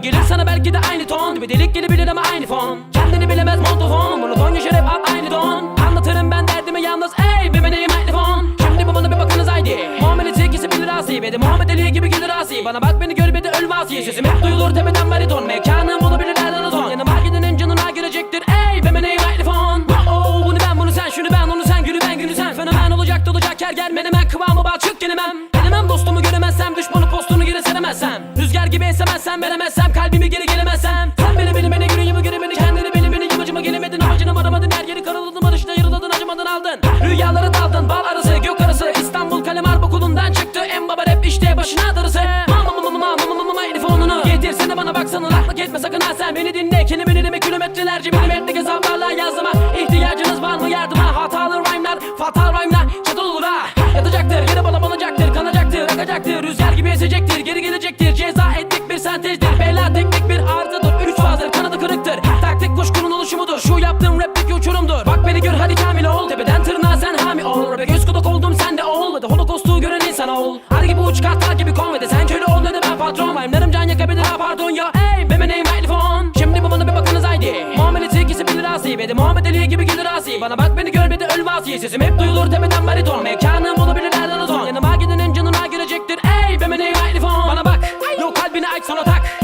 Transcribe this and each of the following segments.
Gibi gelir sana belki de aynı ton Gibi. Delik gelebilir ama aynı fon. Kendini bilemez montofon. Monoton yaşar hep aynı don. Anlatırım ben derdimi yalnız ey bir meneyim mikrofon Şimdi bu bana bir bakınız haydi. Muhammed'in ikisi bilir asi. Ve de Muhammed Ali gibi gelir asi. Bana bak beni gör bir de öl vasi Sesim hep duyulur tepeden bariton. Mekanım olabilir nereden ton Yanıma gidenin canına girecektir ey bir meneyim mikrofon Oh bunu ben bunu sen şunu ben onu sen günü ben günü sen. Fenomen olacak dolacak her gelmedim ben kıvamı balçık gelemem. Gelemem dostumu göremezsem düşmanı postunu geri seremezsem Esemezsem veremezsem kalbimi geri gelemezsem. Sen beni beni yüreğimi göre beni kendini beni beni yamacıma gelemedin amacını varamadın her yeri karaladın barışta yarıladın acımadın aldın. Rüyalara daldın bal arası gök arası İstanbul kalem harp okulundan çıktı. En baba rap işte başına darısı. Getirsene baksana laklık etme sakın ha sen. Beni dinle Kelimeni deme kilometrelerce milimetrik hesaplarla yazdıma İhtiyacınız sentezdir bela teknik bir arızadır. Üç fazdır kanadı kırıktır. Taktik kuşkunun oluşumudur. Şu yaptığım rapteki uçurumdur. Bak beni gör hadi kamil ol. Tepeden tırnağa sen hami ol. Rap'e göz kulak oldum sen de ol. Ve de holokostu gören insan ol. Ar gibi uç kartal gibi kon Ve de sen köle ol ne de ben patron. Rhyme'larım can yakabilir ha pardon ya. Ey be name mikrofon Şimdi bu bana bir bakınız haydi. Muhammed'in ikisi bilir asi Ve de Muhammed Ali gibi gelir asi. Bana bak beni gör de öl vasi Sesim hep duyulur tepeden bariton. Mekanım olabilir nereden uzun. Yanıma gidenin canına girecektir. Ey be name mikrofon Bana bak. Yo kalbini aç sana tak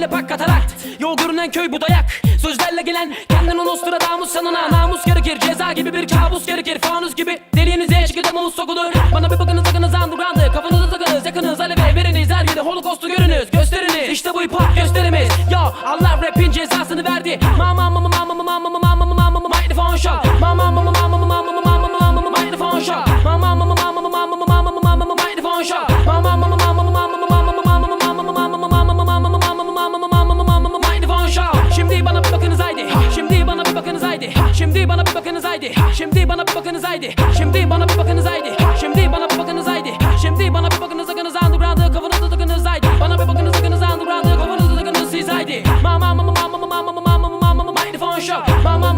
Muamele pak katarakt Yo görünen köy bu dayak. Sözlerle gelen kendin Nostradamus sanına Namus gerekir ceza gibi bir kabus gerekir. Fanus gibi deliğinize çıkıda mavuz sokulur Bana bir bakınız sakınız underground'ı Kafanızı takınız yakınız. Aleve veriniz Her yerde holokostu görünüz. Gösteriniz. İşte bu hop gösterimiz. Yo Allah rapin cezasını verdi. Mama mama haydi Şimdi bana bir bakınız haydi Şimdi bana bir bakınız haydi Şimdi bana bir bakınız sakınız underground'ı kafanızı takınız haydi Bana bir bakınız sakınız underground'ı kafanızı takınız siz haydi Mama mama mama mama mama mama mama mama microphone show Mama mama mama mama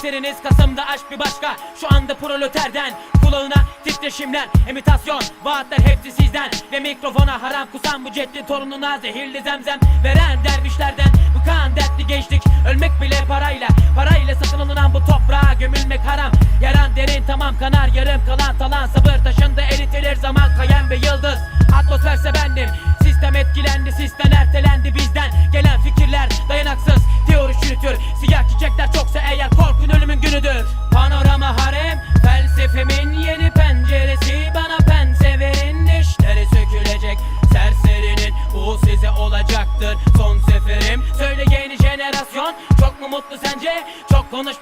Eseriniz Kasım'da aşk bir başka. Şu anda proleterden Kulağına titreşimler Imitasyon vaatler hepsi sizden. Ve mikrofona haram kusan bu ceddi torununa Zehirli zemzem veren dervişlerden. Bu kan dertli gençlik Ölmek bile parayla Parayla satın alınan bu toprağa gömülmek haram. Yaran derin tamam kanar yarım kalan talan. Sabır taşında eritilir zaman. Kayan bir yıldız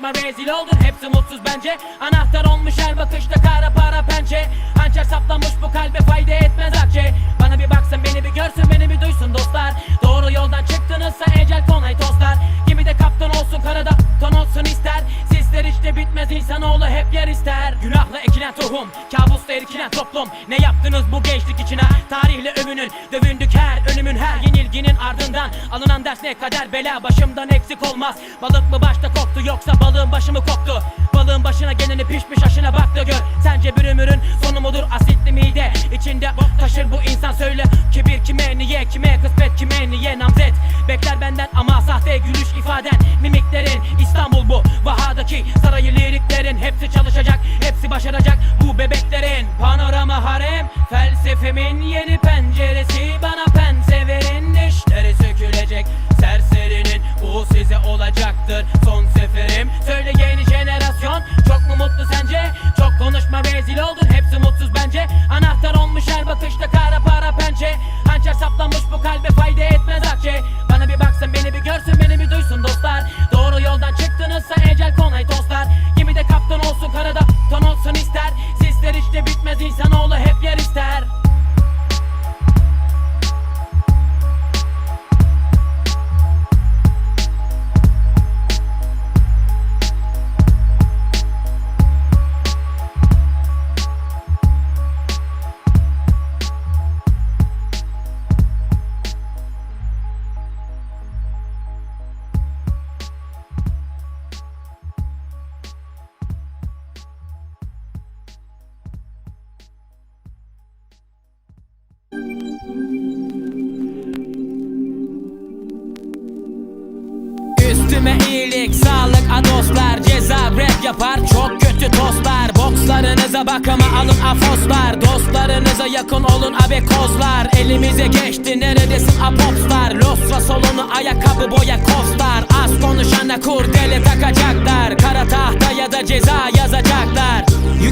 Konuşma rezil oldun Hepsi mutsuz bence. Anahtar olmuş her bakışta kara para pençe. Hançer saplanmış bu kalbe fayda toplum Ne yaptınız bu gençlik içine? Tarihle övünün Dövündük her ölümün her yenilginin ardından. Alınan ders ne kader bela Başımdan eksik olmaz. Balık mı başta koktu yoksa balığın başı mı koktu? Balığın başına geleni pişmiş aşına bak da gör. Sence bir ömürün sonu mudur asitli mide? İçinde taşır bu insan söyle. Kibir kime niye kime? Kısmet kime niye? Namzet Bekler benden ama sahte gülüş ifaden Harem felsefemin yeni penceresi. Bana pense verin dişleri sökülecek. Serserinin bu size olacaktır. Son seferim. Söyle yeni jenerasyon çok mu mutlu sence? Çok konuşma rezil oldun hepsi mutsuz bence. Anahtar olmuş her bakışta kara para pençe. Hançer saplanmış bu kalbe Üstüme iyilik, sağlık, adoslar Ceza rap yapar, çok kötü tostlar Bokslarınıza bakama alın afoslar. Dostlarınıza yakın olun abekozlar. Elimize geçti neredesin apopslar Losra solunu ayakkabı boya kostar. Az konuşana kurdele takacaklar. Kara tahta ya da ceza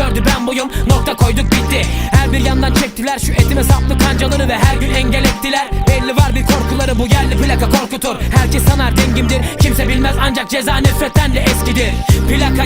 gördü ben buyum. Nokta koyduk bitti. Her bir yandan çektiler Şu etime saplı kancaları ve her gün engel ettiler. Belli var bir korkuları bu yerli plaka korkutur. Herkes sanar dengimdir. Kimse bilmez ancak ceza nefretten de eskidir. Plaka